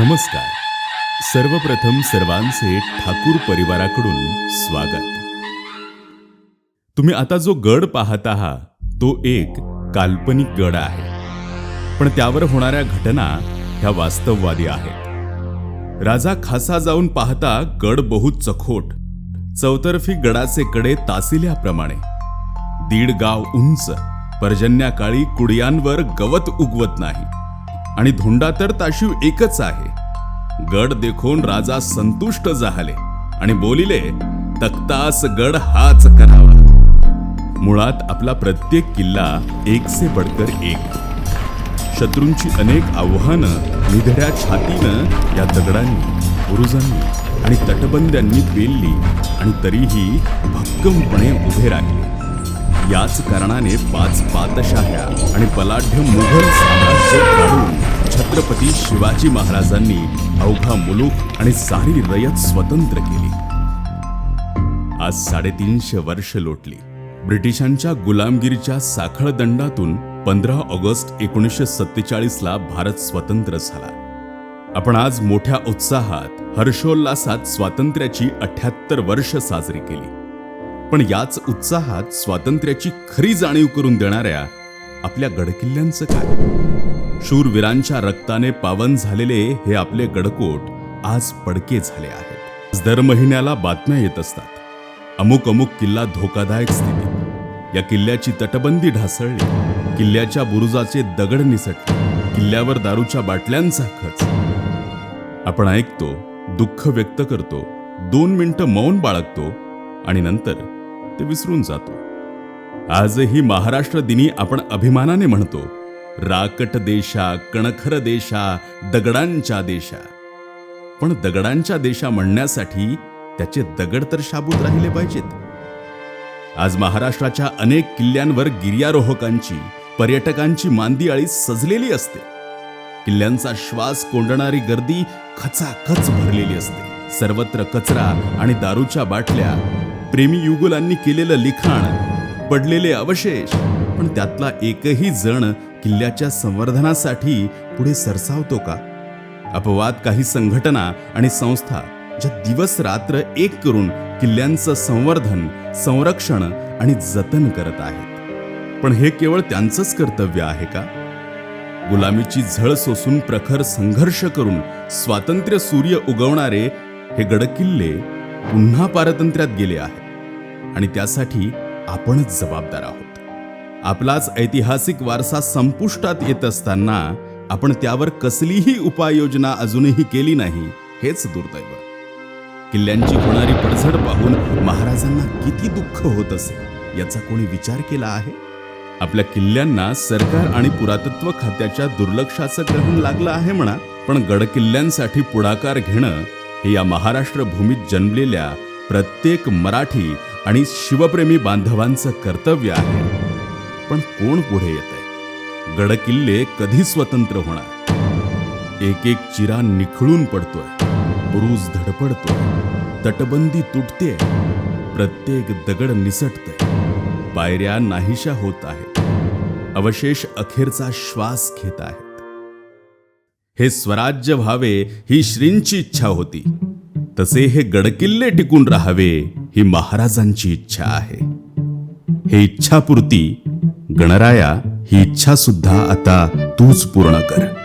नमस्कार. सर्वप्रथम सर्वांचे ठाकूर परिवाराकडून स्वागत. तुम्ही आता जो गड पाहत आहात तो एक काल्पनिक गड आहे. पण त्यावर होणाऱ्या घटना ह्या वास्तववादी आहेत. राजा खासा जाऊन पाहता गड बहुत चखोट. चौतर्फी गडाचे कडे तासिल्याप्रमाणे. दीड गाव उंच पर्जन्याकाळी कुडियांवर गवत उगवत नाही. आणि धोंडा तर ताशीव एकच आहे. गड देखून राजा संतुष्ट झाले आणि बोलिले तक्तास गड हाच करावा. मुळात आपला प्रत्येक किल्ला एक से बडकर एक. शत्रूंची अनेक आव्हानं निधड्या छातीनं या दगडांनी बुरुजांनी आणि तटबंद्यांनी पेलली आणि तरीही भक्कमपणे उभे राहिले. याच कारणाने पाच पातशाह्या आणि बलाढ्य मुघल साम्राज्य काढून छत्रपती शिवाजी महाराजांनी अवघा मुलूक आणि सारी रयत स्वतंत्र केली. आज साडेतीनशे वर्ष लोटली. ब्रिटिशांच्या गुलामगिरीच्या साखळ दंडातून पंधरा ऑगस्ट एकोणीसशे सत्तेचाळीसला भारत स्वतंत्र झाला. आपण आज मोठ्या उत्साहात हर्षोल्लासात स्वातंत्र्याची अठ्याहत्तर वर्ष साजरी केली. पण याच उत्साहात स्वातंत्र्याची खरी जाणीव करून देणाऱ्या आपल्या गडकिल्ल्यांचं काय? शूरवीरांच्या रक्ताने पावन झालेले हे आपले गडकोट आज पडके झाले आहेत. दर महिन्याला बातम्या येत असतात. अमुक अमुक किल्ला धोकादायक स्थितीत. या किल्ल्याची तटबंदी ढासळली. किल्ल्याच्या बुरुजाचे दगड निसटले. किल्ल्यावर दारूच्या बाटल्यांचा खच. आपण ऐकतो दुःख व्यक्त करतो दोन मिनिटं मौन बाळगतो आणि नंतर ते विसरून जातो. आजही महाराष्ट्र दिनी आपण अभिमानाने म्हणतो राकट देशा कणखर देशा दगडांच्या देशा. पण दगडांच्या देशा म्हणण्यासाठी त्याचे दगड तर शाबूत राहिले पाहिजेत. आज महाराष्ट्राच्या अनेक किल्ल्यांवर गिर्यारोहकांची पर्यटकांची मांदी आळी सजलेली असते. किल्ल्यांचा श्वास कोंडणारी गर्दी खचाखच भरलेली असते. सर्वत्र कचरा आणि दारूच्या बाटल्या प्रेमी युगुलांनी केलेलं लिखाण पडलेले अवशेष पण त्यातला एकही जण किल्ल्याच्या संवर्धनासाठी पुढे सरसावतो का? अपवाद काही संघटना आणि संस्था ज्या दिवस रात्र एक करून किल्ल्यांचं संवर्धन संरक्षण आणि जतन करत आहेत. पण हे केवळ त्यांचंच कर्तव्य आहे का? गुलामीची झळ सोसून प्रखर संघर्ष करून स्वातंत्र्य सूर्य उगवणारे हे गडकिल्ले पुन्हा पारतंत्र्यात गेले आहेत. आणि त्यासाठी आपणच जबाबदार आहोत. आपलाच ऐतिहासिक वारसा संपुष्टात येत असताना आपण त्यावर कसलीही उपाययोजना अजूनही केली नाही हेच दुर्दैव. किल्ल्यांची होणारी पडझड पाहून महाराजांना किती दुःख होत असेल याचा कोणी विचार केला आहे? आपल्या किल्ल्यांना सरकार आणि पुरातत्व खात्याच्या दुर्लक्षाचं ग्रहण लागलं आहे म्हणा पण गडकिल्ल्यांसाठी पुढाकार घेणं हे या महाराष्ट्र भूमीत जन्मलेल्या प्रत्येक मराठी आणि शिवप्रेमी बांधवांचं कर्तव्य आहे. पण कोण पुढे येत आहे गडकिल्ले कधी स्वतंत्र होणार? एक एक चिरा निखळून पडतोय. बुरुज धडपडतोय. तटबंदी तुटते प्रत्येक दगड निसटतय. पायऱ्या नाहीशा होत आहेत. अवशेष अखेरचा श्वास घेत आहेत. हे स्वराज्य व्हावे ही श्रींची इच्छा होती. तसे हे गडकिल्ले टिकून राहावे ही महाराजांची इच्छा आहे. हे इच्छापूर्ती गणराया ही इच्छा सुद्धा आता तूच पूर्ण कर.